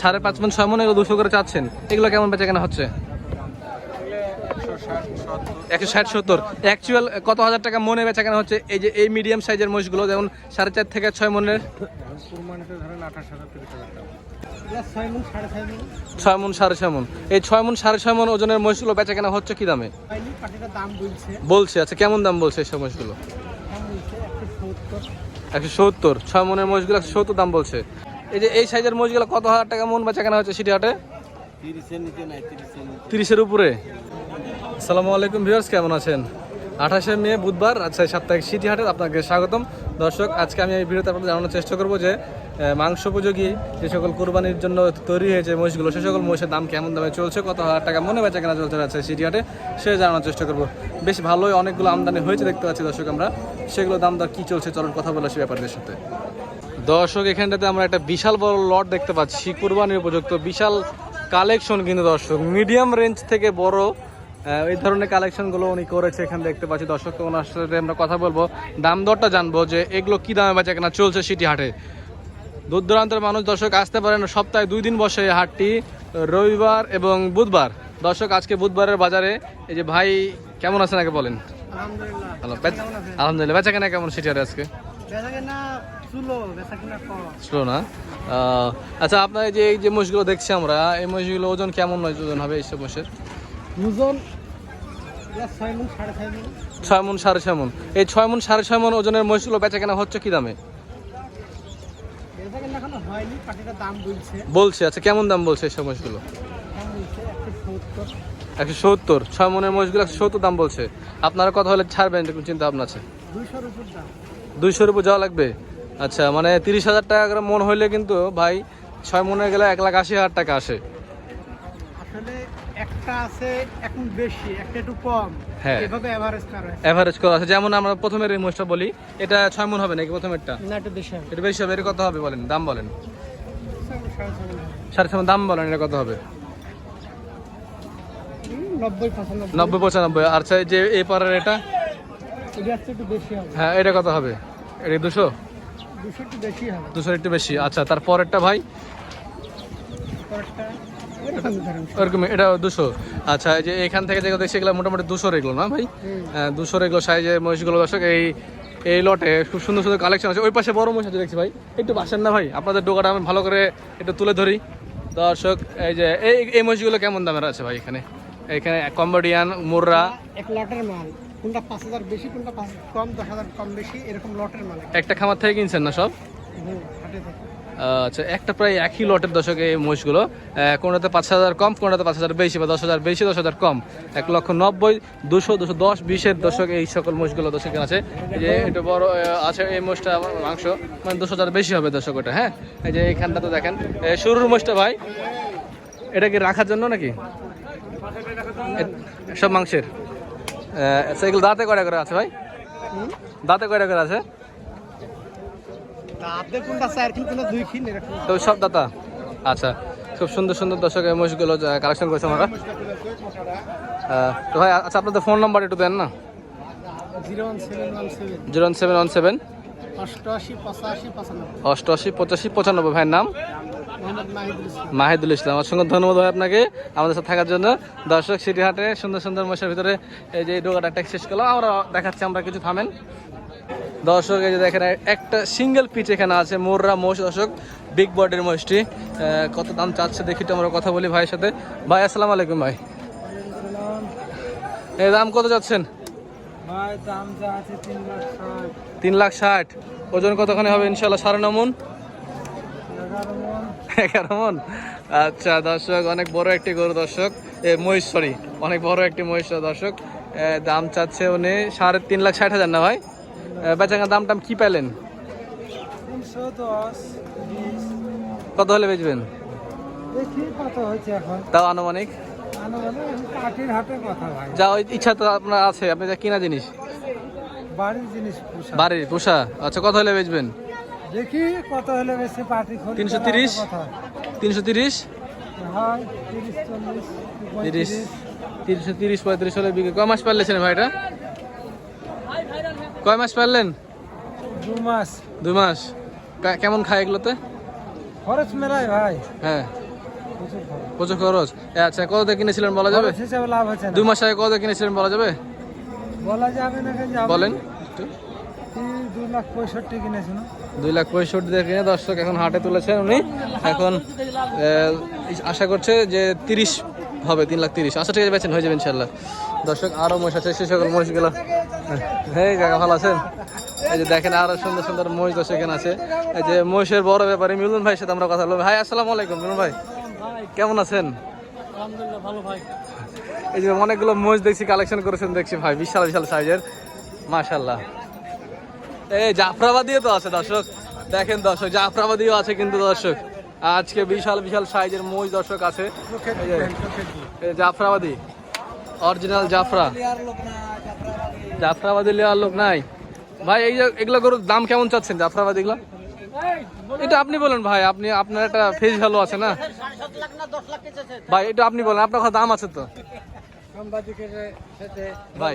সাড়ে পাঁচ মন, ছয় মন এগুলো দুশো করে চাচ্ছেন। এগুলো কেমন বেচা কেনা হচ্ছে? একশো ষাট, সত্তর। অ্যাকচুয়াল কত হাজার টাকা মনে বেচা কেনা হচ্ছে? এই যে, এই মিডিয়াম সাইজের মহিষগুলো, যেমন সাড়ে চার থেকে ছয় মনের। ছয় মন, সাড়ে ছয় মন। এই ছয় মন, সাড়ে ছয় মন ওজনের মহিষগুলো বেচা কেনা হচ্ছে কি দামে? বলছে আচ্ছা কেমন দাম বলছে এই সব মহিষগুলো? একশো সত্তর। ছয় মনের মহিষগুলো একশো সত্তর দাম বলছে। এই যে এই সাইজের মহিষগুলো কত হাজার টাকা মন বেচা কেনা হচ্ছে সিটি হাটে? তিরিশের উপরে। আসসালামু আলাইকুম ভিউয়ার্স কেমন আছেন? আঠাশে মে বুধবার আচ্ছা সাপ্তাহিক সিটি হাটে আপনাকে স্বাগতম। দর্শক আজকে আমি এই ভিডিওতে আপনাদের জানানোর চেষ্টা করব যে মাংস উপযোগী যে সকল কোরবানির জন্য তৈরি হয়েছে মহিষগুলো সে সকল মহিষের দাম কেমন দামে চলছে কত হাজার টাকা মনে বেচা কেনা চলছে আছে সিটি হাটে সে জানানোর চেষ্টা করব। বেশ ভালোই অনেকগুলো আমদানি হয়েছে দেখতে পাচ্ছি দর্শক আমরা। সেগুলো দাম দর কী চলছে চলুন কথা বলে সে ব্যাপারদের সাথে। দর্শক এখানটাতে আমরা একটা বিশাল বড় লট দেখতে পাচ্ছি কুরবানির উপযুক্ত বিশাল কালেকশন কিন্তু দর্শক। মিডিয়াম রেঞ্জ থেকে বড় এই ধরনের কালেকশনগুলো উনি করেছে এখানে দেখতে পাচ্ছি। দর্শক তো ওনার সাথে আমরা কথা বলব। দাম দরটা জানব যে এগুলো কী দামে বেচা কেনা চলছে সিটি হাটে। দূর দূরান্তের মানুষ দর্শক আসতে পারেন সপ্তাহে দুই দিন বসে এই হাটটি রবিবার এবং বুধবার। দর্শক আজকে বুধবারের বাজারে এই যে ভাই কেমন আছেন আগে বলেন। আলহামদুলিল্লাহ। আলহামদুলিল্লাহ বেচা কেনা কেমন সিটি হাটে আজকে? স্লো না? আচ্ছা আপনার যে এই যে মোষগুলো দেখছি আমরা এই মোষগুলো ওজন কেমন নয় ওজন হবে এইসব মোষের ওজন ছয় মন সাড়ে ছয় মন এই ছয় মন সাড়ে ছয় মন ওজনের মোষগুলো বেচা কেনা হচ্ছে কি দামে? বলছে। আচ্ছা কেমন দাম বলছে দাম বলছে একশো সত্তর। ছয় মনের মোষগুলো একশো সত্তর দাম বলছে। আপনারা কথা হলে ছাড়বেন এরকম চিন্তা ভাবনা আছে। দুইশোর উপর দাম দুইশোর উপর যাওয়া লাগবে? আচ্ছা মানে তিরিশ হাজার টাকা করে মন হইলে কিন্তু ভাই ছয় মনে গেলে এক লাখ আশি হাজার টাকা আসে। আসলে একটা আছে এখন বেশি একটা একটু কম। হ্যাঁ। এভাবে করা করা আছে যেমন আমরা প্রথমের এই বলি এটা ছয় মন হবে নাকি প্রথমেরটা? না একটু বেশি হবে। এটা বেশি হবে কত হবে বলেন দাম বলেন। সাড়ে ছয় দাম বলেন এটা কত হবে? নব্বই পঁচানব্বই। নব্বই পঁচানব্বই। আচ্ছা যে এই পারের এটা এটা হচ্ছে একটু বেশি হবে হ্যাঁ এটা কত হবে? এটা দুশো? দুশো একটু বেশি একটু বেশি। আচ্ছা তার পরেরটা ভাই? ওরকম এটা দুশো। আচ্ছা এই যে এখান থেকে যেগুলো দেখছি এগুলো মোটামুটি দুশো এগুলো না ভাই? হ্যাঁ দুশো এগুলো সাইজের মহিষগুলো দর্শক এই এই লটে খুব সুন্দর সুন্দর কালেকশন আছে। ওই পাশে বড় মহিষ আছে দেখছি ভাই। একটু বাসেন না ভাই? আপনাদের ডোকাটা আমি ভালো করে একটু তুলে ধরি। দর্শক এই যে এই এই মহিষগুলো কেমন দামের আছে ভাই এখানে? এখানে কম্বোডিয়ান মুররা। এক লটের মাল। কোনটা পাঁচ হাজার বেশি কোনটা পাঁচ কম দশ হাজার কম বেশি এরকম লটের মাল একটা খামার থেকে কিনছেন না সব। আচ্ছা একটা প্রায় একই লটের দশক এই মহিষগুলো। কোনোটাতে পাঁচ হাজার কম কোনোটাতে পাঁচ হাজার বেশি বা দশ হাজার বেশি দশ হাজার কম। এক লক্ষ নব্বই দুশো দুশো দশ বিশের দশক এই সকল মহিষগুলো দশকের আছে এই যে একটু বড় আছে এই মহিষটা মাংস মানে দুশো হাজার বেশি হবে দশক ওটা হ্যাঁ? এই যে এইখানটা তো দেখেন শুরুর মহিষটা ভাই এটা কি রাখার জন্য নাকি? সব মাংসের? আহ, আচ্ছা দাঁতে কয়টা করে আছে ভাই? দাঁতে কয়টা করে আছে? তা সব দাতা? আচ্ছা খুব সুন্দর সুন্দর দর্শক মহিষগুলো কালেকশন করেছে আমরা। তো ভাই আচ্ছা আপনাদের ফোন নাম্বার একটু দেন না? Zero one seven one seven. অষ্টআশি পঁচাশি পঁচানব্বই। ভাইয়ের নাম? মাহিদুল ইসলাম। অসংখ্য ধন্যবাদ ভাই আপনাকে আমাদের সাথে থাকার জন্য। দর্শক সিটি হাটে সুন্দর সুন্দর মশার ভিতরে এই যে ডোকাটা ট্যাক্স শেষ করলাম আমরা দেখাচ্ছি আমরা কিছু থামেন। দর্শক এই যে দেখেন একটা সিঙ্গেল পিচ এখানে আছে মোররা মহিষ। দর্শক বিগ বডির মহিষটি কত দাম চাচ্ছে দেখি তো আমরা কথা বলি ভাইয়ের সাথে। ভাই আসসালামু আলাইকুম ভাই। এই দাম কত যাচ্ছেন ভাই দাম যা আছে তিন লাখ ষাট। তিন লাখ ষাট। ওজন কতখানি হবে ইনশাল্লাহ সাড়ে ন মন? এগারো মন? আচ্ছা দর্শক অনেক বড় একটি গরু দর্শক। এ মহিষ সরি অনেক বড় একটি মহিষ দর্শক। দাম চাচ্ছে উনি সাড়ে তিন লাখ ষাট হাজার না ভাই? বেচাঙ্গা দাম টাম কি পেলেন? কত হলে বেচবেন? তাও আনুমানিক? যা ওই ইচ্ছা তো আপনার আছে আপনি যা কিনা জিনিস। বাড়ির জিনিস বাড়ির পোষা আচ্ছা কত হলে বেচবেন? দেখি কত হলে বেশি পার্টি হয়। তিনশো তিরিশ? পঁয়ত্রিশ। হলে বিক্রি। কয় মাস পারলেছেন ভাই এটা কয় মাস পারলেন? দু মাস। দুই মাস। কেমন খায় এগুলোতে? খরচ মেলায় ভাই। হ্যাঁ। প্রচুর খরচ। খরচ। আচ্ছা কত কিনেছিলেন বলা যাবে? খরচ দুই মাস আগে কত কিনেছিলেন বলা যাবে? বলা যাবে না বলেন। একটু। দুই লাখ পঁয়ষট্টি কিনেছি না? দুই লাখ পঁয়ষট্টি দিয়ে কিনে দর্শক এখন হাটে তুলেছেন উনি। এখন আশা করছে যে তিরিশ হবে তিন লাখ তিরিশ। আশা ঠিক আছে বেছেন হয়ে যাবে ইনশাল্লাহ দর্শক আরও মহিষ আছে সে সকল মহিষগুলো। হ্যাঁ কাকা ভালো আছেন? এই যে দেখেন আরও সুন্দর সুন্দর মহিষ দর্শক এখানে আছে। এই যে মহিষের বড় ব্যাপারে মিলুন ভাইয়ের সাথে আমরা কথা বলব। ভাই আসসালামু আলাইকুম মিলুন ভাই। কেমন আছেন? আলহামদুলিল্লাহ ভালো ভাই। এই যে অনেকগুলো মহিষ দেখছি কালেকশন করেছেন দেখছি ভাই বিশাল বিশাল সাইজের মাশাল্লাহ এই জাফরাবাদিও তো আছে দর্শক। দেখেন দর্শক জাফরাবাদিও আছে কিন্তু দর্শক। আজকে বিশাল বিশাল সাইজের মহিষ দর্শক আছে। জাফরাবাদি। অরিজিনাল জাফরা। জাফরাবাদি লেওয়ার লোক নাই। ভাই এই যে এগুলো গরুর দাম কেমন চাচ্ছেন জাফরাবাদি এগুলো এটা আপনি বলেন ভাই, আপনি, আপনার একটা ফেস ভ্যালু আছে না? ভাই, এটা আপনি বলেন, আপনার দাম আছে তো? ভাই,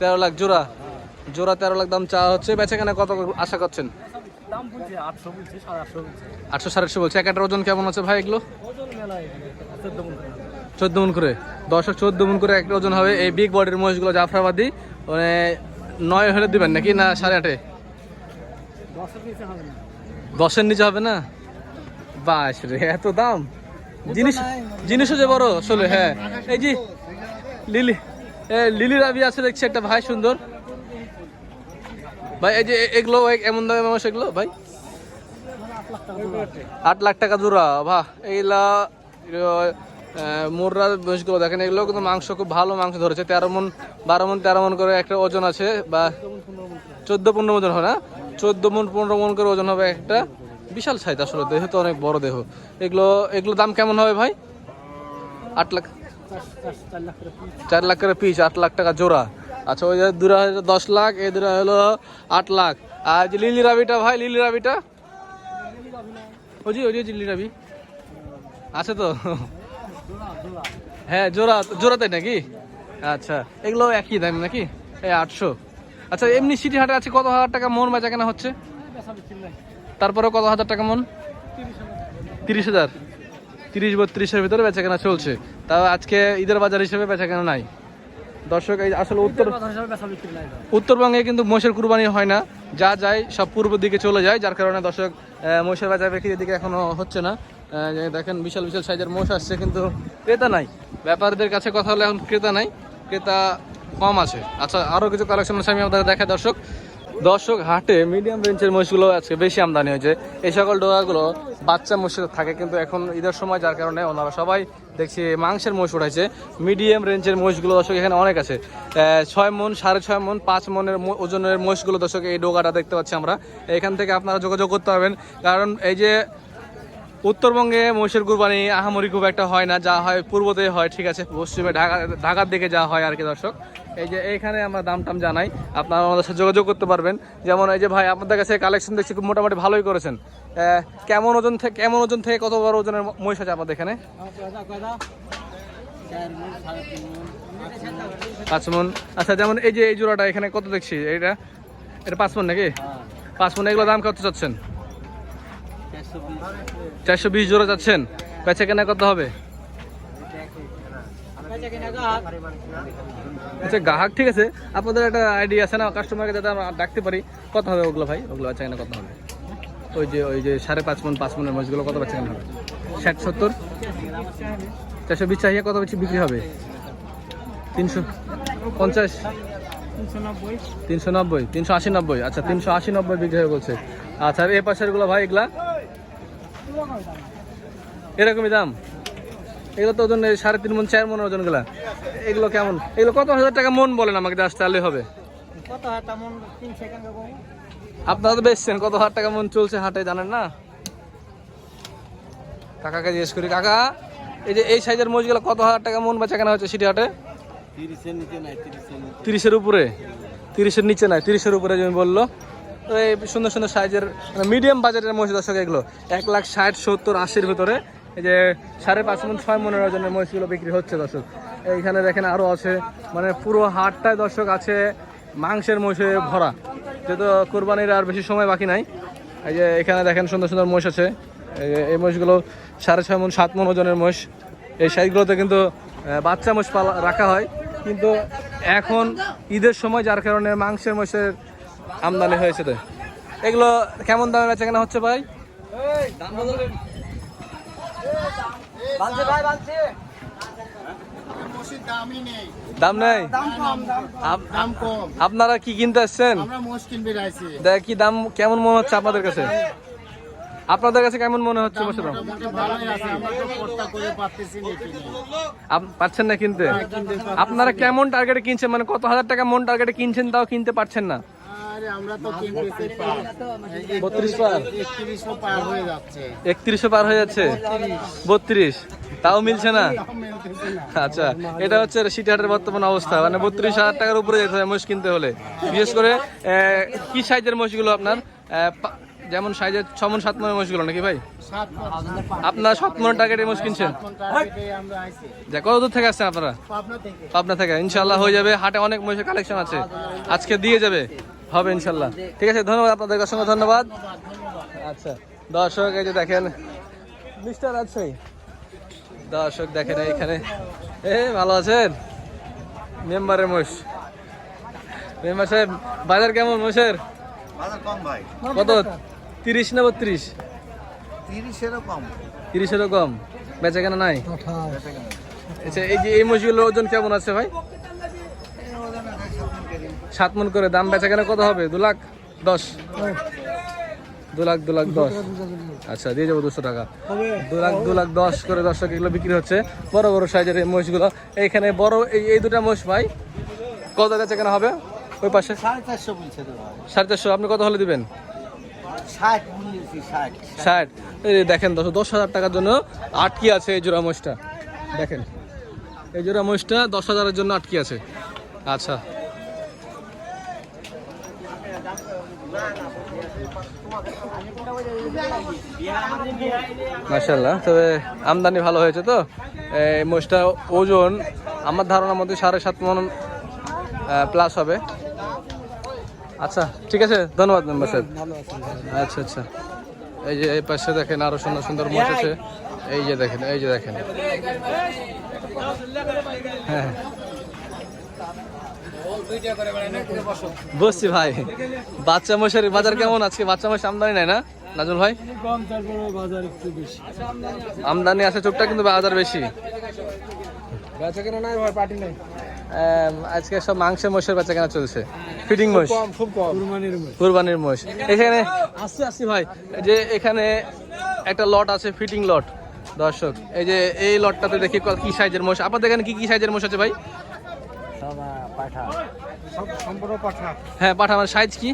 তেরো লাখ জোড়া। জোড়া তেরো লাখ দাম চা হচ্ছে, বেচে কেনা কত আশা করছেন? আটশো সাড়ে আটশো বলছে, এক একটা ওজন কেমন আছে ভাই এগুলো? মন চোদ্দ মন করে। দশক চোদ্দ মন করে একটা ওজন হবে এই বিগ বডির মহিষগুলো জাফরাবাদি। মানে নয় হলে দিবেন নাকি না সাড়ে আটে? দশের নিচে হবে না। বাস রে এত দাম? জিনিস জিনিসও যে বড় আসলে হ্যাঁ। এই যে লিলি লিলি রাবি আছে দেখছি একটা ভাই সুন্দর। ভাই এই যে এগুলো এমন দামে মানুষ এগুলো ভাই? আট লাখ টাকা জোড়া বাহ। এইগুলা মোররা বয়সগুলো দেখেন এগুলো কিন্তু মাংস খুব ভালো মাংস ধরেছে। তেরো মন বারো মন তেরো মন করে একটা ওজন আছে বা চোদ্দ পনেরো ওজন হয় না? চোদ্দ মন, পনেরো মন করে ওজন হবে একটা বিশাল সাইজ আসলে দেহ, তো অনেক বড় দেহ। এগুলো এগুলো দাম কেমন হবে ভাই? আট লাখ। চার লাখ করে পিস আট লাখ টাকা জোড়া। আচ্ছা ওই দুরা হলো দশ লাখ, এই দুরা হলো আট লাখ। আর যে লিলি রাবিটা ভাই, লিলি রাবিটা? যে, ওই লিলি রাবি। আছে তো? হ্যাঁ জোড়া, জোড়াতে নাকি? আচ্ছা এগুলো একই দাম নাকি? এই আটশো। আচ্ছা এমনি সিটি হাটে আছে কত হাজার টাকা মন বেচা কেনা হচ্ছে? তারপরে কত হাজার টাকা মন? তিরিশ হাজার। তিরিশ বত্রিশের ভিতরে বেচা কেনা চলছে। তাও আজকে ঈদের বাজার হিসেবে বেচা কেনা নাই। দর্শক এই আসলে উত্তর উত্তরবঙ্গে কিন্তু মহিষের কুরবানি হয় না। যা যায় সব পূর্ব দিকে চলে যায় যার কারণে দর্শক মহিষের বাজার বিক্রির দিকে এখনও হচ্ছে না। দেখেন বিশাল বিশাল সাইজের মহিষ আসছে কিন্তু ক্রেতা নাই। ব্যাপারীদের কাছে কথা হলে এখন ক্রেতা নাই। ক্রেতা কম আছে। আচ্ছা আরও কিছু কালেকশন আছে, আমি আপনাদের দেখাই। দর্শক দর্শক হাটে মিডিয়াম রেঞ্জের মহিষগুলো আজকে বেশি আমদানি হয়েছে। এই সকল ডোয়াগুলো বাচ্চা মহিষ থাকে, কিন্তু এখন ঈদের সময় যার কারণে ওনারা সবাই দেখছি মাংসের মহিষ উঠাইছে। মিডিয়াম রেঞ্জের মহিষগুলো দর্শক এখানে অনেক আছে। ছয় মন, সাড়ে ছয় মন, পাঁচ মনের ওজনের মহিষগুলো দর্শক এই ডোগাটা দেখতে পাচ্ছি আমরা। এখান থেকে আপনারা যোগাযোগ করতে পারবেন। কারণ এই যে উত্তরবঙ্গে মহিষের কুরবানি আহামরি খুব একটা হয় না যা হয় পূর্বতে হয় ঠিক আছে? পশ্চিমে ঢাকা ঢাকার দিকে যা হয় আর কি দর্শক। এই যে এইখানে আমরা দাম টাম জানাই আপনারা আমাদের সাথে যোগাযোগ করতে পারবেন। যেমন এই যে ভাই আপনাদের কাছে কালেকশন দেখছি খুব মোটামুটি ভালোই করেছেন। কেমন ওজন থেকে কেমন ওজন থেকে কত বড় ওজনের মহিষ আছে আমাদের এখানে? পাঁচ মন। আচ্ছা যেমন এই যে এই জোড়াটা এখানে কত দেখছি? এটা এটা পাঁচ মন নাকি? পাঁচ মন এগুলো দাম কত চাচ্ছেন? চারশো বিশ জোড়া যাচ্ছেন। বেচা কেনা কত হবে? আচ্ছা গ্রাহক ঠিক আছে। আপনাদের একটা আইডিয়া আছে না কাস্টমারকে যাতে আমরা ডাকতে পারি। কত হবে ওগুলো ভাই? ওগুলো বেচা কেনা কত হবে? ওই যে ওই যে সাড়ে পাঁচ মন পাঁচ মনের মাছগুলো কত বেচা কেনা হবে? ষাট, সত্তর? চারশো বিশ চাহিয়ে কত বেশি বিক্রি হবে? তিনশো পঞ্চাশ? তিনশো নব্বই। তিনশো আশি নব্বই। আচ্ছা তিনশো আশি নব্বই বিক্রি হয়ে বলছে আচ্ছা এ পাশেরগুলো ভাই, এগুলা? এরকমই দাম? এগুলো তো ওজন এই সাড়ে তিন মন চার মন ওজনগুলা এগুলো কেমন? এগুলো কত হাজার টাকা মন বলেন আমাকে জাস্ট তাহলে হবে। হয় আপনারা তো বেচছেন কত হাজার টাকা মন চলছে হাটে জানেন না? কাকাকে জিজ্ঞেস করি কাকা এই যে এই সাইজের মহিষগুলো কত হাজার টাকা মন বেচা কেনা হচ্ছে সিটি হাটে? তিরিশের নিচে নাই তিরিশের উপরে? তিরিশের নিচে নাই তিরিশের উপরে তুমি বলল। সুন্দর সুন্দর সাইজের মিডিয়াম বাজেটের মহিষ দর্শক এগুলো। এক লাখ ষাট, সত্তর, আশির ভিতরে। এই যে সাড়ে পাঁচ মন ছয় মনের ওজনের মহিষগুলো বিক্রি হচ্ছে দর্শক। এইখানে দেখেন আরও আছে মানে পুরো হাটটায় দর্শক আছে মাংসের মহিষে ভরা। যেহেতু কোরবানির আর বেশি সময় বাকি নাই, এই যে এখানে দেখেন সুন্দর সুন্দর মোষ আছে। এই এই মোষগুলো সাড়ে ছয় মন সাত মন ওজনের মোষ এই সাইজগুলোতে কিন্তু বাচ্চা মোষ পালা রাখা হয়। কিন্তু এখন ঈদের সময় যার কারণে মাংসের মোষের আমদানি হয়েছে তো। এগুলো কেমন দামে বেচা কেনা হচ্ছে ভাই? দাম নেই? আপনারা কি কিনতে আসছেন? কি দাম কেমন মনে হচ্ছে আপনাদের কাছে? আপনাদের কাছে কেমন মনে হচ্ছে বসে দাম? পাচ্ছেন না কিনতে? আপনারা কেমন টার্গেটে কিনছেন? মানে কত হাজার টাকা মন টার্গেটে কিনছেন তাও কিনতে পারছেন না। আরে আমরা তো কিনতেছি পার। বত্রিশ পার। একত্রিশশো পার হয়ে যাচ্ছে। একত্রিশশো পার হয়ে যাচ্ছে? বত্রিশ। তাও মিলছে না? আচ্ছা এটা হচ্ছে সিটিহাটের বর্তমান অবস্থা। মানে বত্রিশ হাজার টাকার উপরে যেতে হয় মোষ কিনতে হলে। বিশেষ করে আহ, কি সাইজের মোষগুলো আপনার? আহ, যেমন সাইজের ছমন সাত মনের মোষগুলো নাকি ভাই? আপনার সাত টার্গেটে কিনছেন? মন টার্গেটে আমরা আইছি। যা কত দূর থেকে আসছেন আপনারা? পাবনা থেকে। ইনশাল্লাহ হয়ে যাবে। হাটে অনেক মহিষের কালেকশন আছে। আজকে দিয়ে যাবে। হবে ইনশাল্লাহ ঠিক আছে ধন্যবাদ আপনাদের অসংখ্য ধন্যবাদ। আচ্ছা দর্শক এই যে দেখেন মিস্টার রাজশাহী। দর্শক দেখেন এইখানে। এ ভালো আছেন? মেম্বারের মোষ। মেম্বার সাহেব বাজার কেমন মোষের? বাজার কম ভাই। কত? তিরিশ না বত্রিশ? তিরিশেরও কম। তিরিশেরও কম। বেচা কেনা নাই আচ্ছা এই যে এই মসজিদের ওজন কেমন আছে ভাই? সাত মন করে। দাম বেচা কেনা কত হবে? দু লাখ? দশ? দু লাখ দু লাখ দশ আচ্ছা দিয়ে যাব দুশো টাকা। দু লাখ দু লাখ দশ করে দশ টাকা এগুলো বিক্রি হচ্ছে। বড় বড় সাইজের এই মহিষগুলো। এইখানে বড় এই এই দুটা মহিষ ভাই কত বেচা কেনা হবে? ওই পাশে? সাড়ে চারশো বলছে সাড়ে চারশো। আপনি কত হলে দিবেন? ষাট দেখেন দশ দশ হাজার টাকার জন্য আটকি আছে এই জোড়া মোষটা দেখেন, এই জোড়া মোষটা দশ হাজারের জন্য আটকি আছে। আচ্ছা। মার্শাল্লাহ তবে আমদানি ভালো হয়েছে তো? এই মোষটা ওজন আমার ধারণা মধ্যে সাড়ে সাত মন প্লাস হবে। আচ্ছা ঠিক আছে ধন্যবাদ মেম্বার সাহেব। আচ্ছা আচ্ছা। এই যে এই পাশে দেখেন আরও সুন্দর সুন্দর মোষ আছে। এই। যে দেখেন এই যে দেখেন। হ্যাঁ। বসছি ভাই। বাচ্চা মোষের বাজার কেমন আজকে? বাচ্চা মোষ আমদানি নাই না? নাজুল ভাই? আমদানি আছে চোখটা কিন্তু বাজার বেশি। বেচা কেনা নাই ভাই পার্টি নাই। আজকে সব মাংসের মোষের বেচা কেনা চলছে। ফিডিং মোষ খুব কম। কুরবানির মোষ এখানে আসছে আসছি ভাই। যে এখানে একটা লট আছে ফিটিং লট। দর্শক এই যে এই লটটাতে দেখি ক- কি সাইজের মোষ আপনাদের এখানে কি কি সাইজের মোষ আছে ভাই? পাঠা। সব সম্পূর্ণ পাঠা। হ্যাঁ পাঠা আমার সাইজ কি?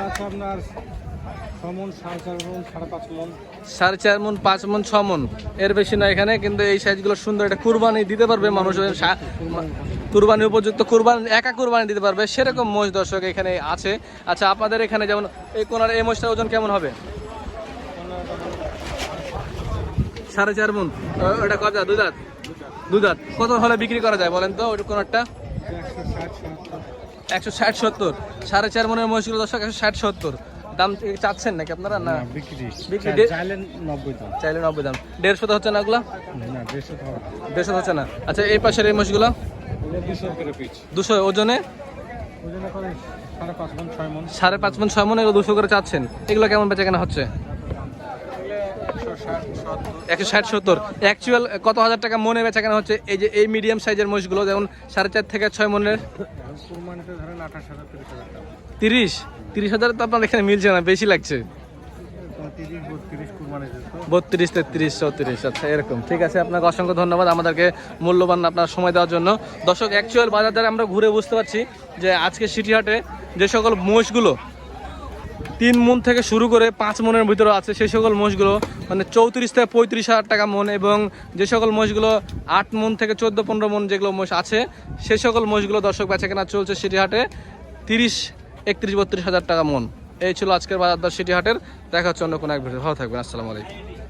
আছে আপনার মন সাড়ে পাঁচ মন। সাড়ে চার মন, পাঁচ মন, ছ মন। এর বেশি না এখানে, কিন্তু এই সাইজগুলো সুন্দর একটা কুরবানি দিতে পারবে মানুষ। কুরবানি উপযুক্ত কুরবানি, একা কুরবানি দিতে পারবে, সেরকম মোষ দর্শক এখানে আছে। আচ্ছা আপনাদের এখানে যেমন, এই কোনার এই মোষটার ওজন কেমন হবে? সাড়ে চার মন। ওটা কত দাঁত? দুই দাঁত? কত হলে বিক্রি করা যায় বলেন তো ওটা কোনারটা? একশো ষাট সত্তর। সাড়ে চার মনের মহিষগুলো দর্শক, একশো ষাট সত্তর। দাম চাচ্ছেন নাকি আপনারা না? বিক্রি। বিক্রি চাইলেন নব্বই দাম। চাইলে নব্বই দাম। দেড়শো তো হচ্ছে না ওগুলা? দেড়শো হচ্ছে না। আচ্ছা এই পাশের এই মোষগুলো দুশো ওজনে? সাড়ে পাঁচ মন ছয় মন এগুলো দুশো করে চাচ্ছেন। এগুলো কেমন বেচা কেনা হচ্ছে? একশো ষাট সত্তর। অ্যাকচুয়াল কত হাজার টাকা মনে বেচা কেনা হচ্ছে? এই যে এই মিডিয়াম সাইজের মোষগুলো যেমন সাড়ে চার থেকে ছয় মনের তিরিশ? তিরিশ হাজার তো আপনার এখানে মিলছে না, বেশি লাগছে। বত্রিশ, তেত্রিশ, চৌত্রিশ আচ্ছা এরকম। ঠিক আছে, আপনাকে অসংখ্য ধন্যবাদ আমাদেরকে মূল্যবান আপনার সময় দেওয়ার জন্য। দর্শক অ্যাকচুয়াল বাজার দ্বারা আমরা ঘুরে বুঝতে পারছি যে আজকে সিটিহাটে যে সকল মোষগুলো তিন মন থেকে শুরু করে পাঁচ মনের ভিতরে আছে, সেই সকল মোষগুলো মানে চৌত্রিশ থেকে পঁয়ত্রিশ হাজার টাকা মন এবং যে সকল মোষগুলো আট মন থেকে চোদ্দ, পনেরো মন যেগুলো মোষ আছে সেই সকল মোষগুলো দর্শক বেচা কেনা চলছে সিটিহাটে। তিরিশ একত্রিশ, বত্রিশ হাজার টাকা মন। এই ছিল আজকের বাজার দর সিটিহাটের দেখা হচ্ছে অন্য কোনো এক ভিডিও ভালো থাকবেন, আসসালামু আলাইকুম।